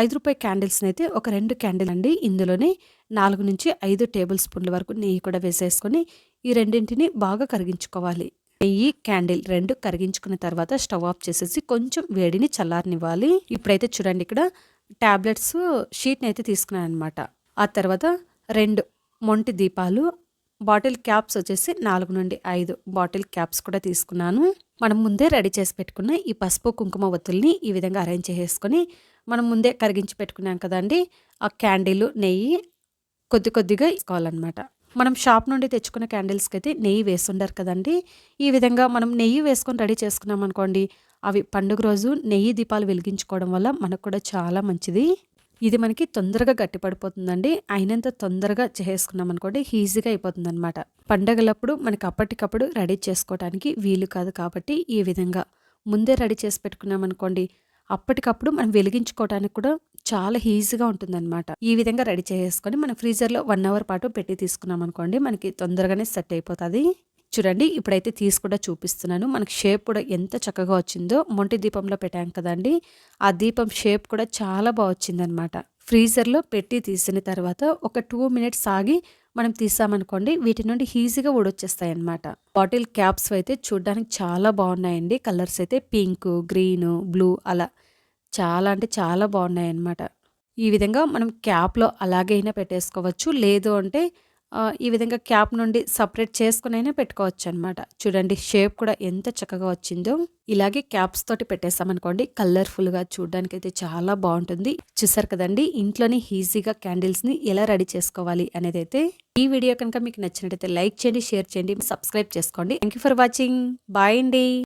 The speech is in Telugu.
ఐదు రూపాయి క్యాండిల్స్ని అయితే ఒక రెండు క్యాండిల్ అండి. ఇందులోనే నాలుగు నుంచి ఐదు టేబుల్ స్పూన్ల వరకు నెయ్యి కూడా వేసేసుకొని ఈ రెండింటిని బాగా కరిగించుకోవాలి. నెయ్యి క్యాండిల్ రెండు కరిగించుకున్న తర్వాత స్టవ్ ఆఫ్ చేసేసి కొంచెం వేడిని చల్లారనివ్వాలి. ఇప్పుడైతే చూడండి ఇక్కడ ట్యాబ్లెట్స్ షీట్ని అయితే తీసుకున్నాను అనమాట ఆ తర్వాత రెండు మొంటి దీపాలు బాటిల్ క్యాప్స్ వచ్చేసి నాలుగు నుండి ఐదు బాటిల్ క్యాప్స్ కూడా తీసుకున్నాను. మనం ముందే రెడీ చేసి పెట్టుకున్న ఈ పసుపు కుంకుమ ఒత్తుల్ని ఈ విధంగా అరేంజ్ చేసుకొని మనం ముందే కరిగించి పెట్టుకున్నాం కదండి ఆ క్యాండిల్ నెయ్యి కొద్ది కొద్దిగా ఇసుకోవాలన్నమాట మనం షాప్ నుండి తెచ్చుకున్న క్యాండిల్స్కి అయితే నెయ్యి వేస్తుండారు కదండి. ఈ విధంగా మనం నెయ్యి వేసుకొని రెడీ చేసుకున్నాం అనుకోండి అవి పండుగ రోజు నెయ్యి దీపాలు వెలిగించుకోవడం వల్ల మనకు కూడా చాలా మంచిది. ఇది మనకి తొందరగా గట్టిపడిపోతుందండి. అయినంత తొందరగా చేసుకున్నాం అనుకోండి ఈజీగా అయిపోతుంది అనమాట పండగలప్పుడు మనకి అప్పటికప్పుడు రెడీ చేసుకోవడానికి వీలు కాదు కాబట్టి ఈ విధంగా ముందే రెడీ చేసి పెట్టుకున్నాం అనుకోండి అప్పటికప్పుడు మనం వెలిగించుకోవడానికి కూడా చాలా ఈజీగా ఉంటుందన్నమాట. ఈ విధంగా రెడీ చేసుకొని మనం ఫ్రీజర్లో వన్ అవర్ పాటు పెట్టి తీసుకున్నాం అనుకోండి మనకి తొందరగానే సెట్ అయిపోతుంది. చూడండి ఇప్పుడైతే తీసి కూడా చూపిస్తున్నాను. మనకి షేప్ కూడా ఎంత చక్కగా వచ్చిందో. మొంటి దీపంలో పెట్టాం కదండి ఆ దీపం షేప్ కూడా చాలా బాగా వచ్చిందనమాట ఫ్రీజర్లో పెట్టి తీసిన తర్వాత ఒక టూ మినిట్స్ ఆగి మనం తీసామనుకోండి వీటి నుండి ఈజీగా ఊడొచ్చేస్తాయి అనమాట బాటిల్ క్యాప్స్ అయితే చూడడానికి చాలా బాగున్నాయండి. కలర్స్ అయితే పింక్ గ్రీన్ బ్లూ అలా చాలా అంటే చాలా బాగున్నాయి అన్నమాట ఈ విధంగా మనం క్యాప్లో అలాగైనా పెట్టేసుకోవచ్చు. లేదు అంటే ఈ విధంగా క్యాప్ నుండి సపరేట్ చేసుకునైనా పెట్టుకోవచ్చు అనమాట చూడండి షేప్ కూడా ఎంత చక్కగా వచ్చిందో. ఇలాగే క్యాప్స్ తోటి పెట్టేస్తామనుకోండి కలర్ఫుల్గా చూడడానికి అయితే చాలా బాగుంటుంది. చూసారు కదండి ఇంట్లోనే ఈజీగా క్యాండిల్స్ని ఎలా రెడీ చేసుకోవాలి అనేది అయితే ఈ వీడియో కనుక మీకు నచ్చినట్టయితే లైక్ చేయండి షేర్ చేయండి సబ్స్క్రైబ్ చేసుకోండి. Thank for watching. బాయ్ అండి.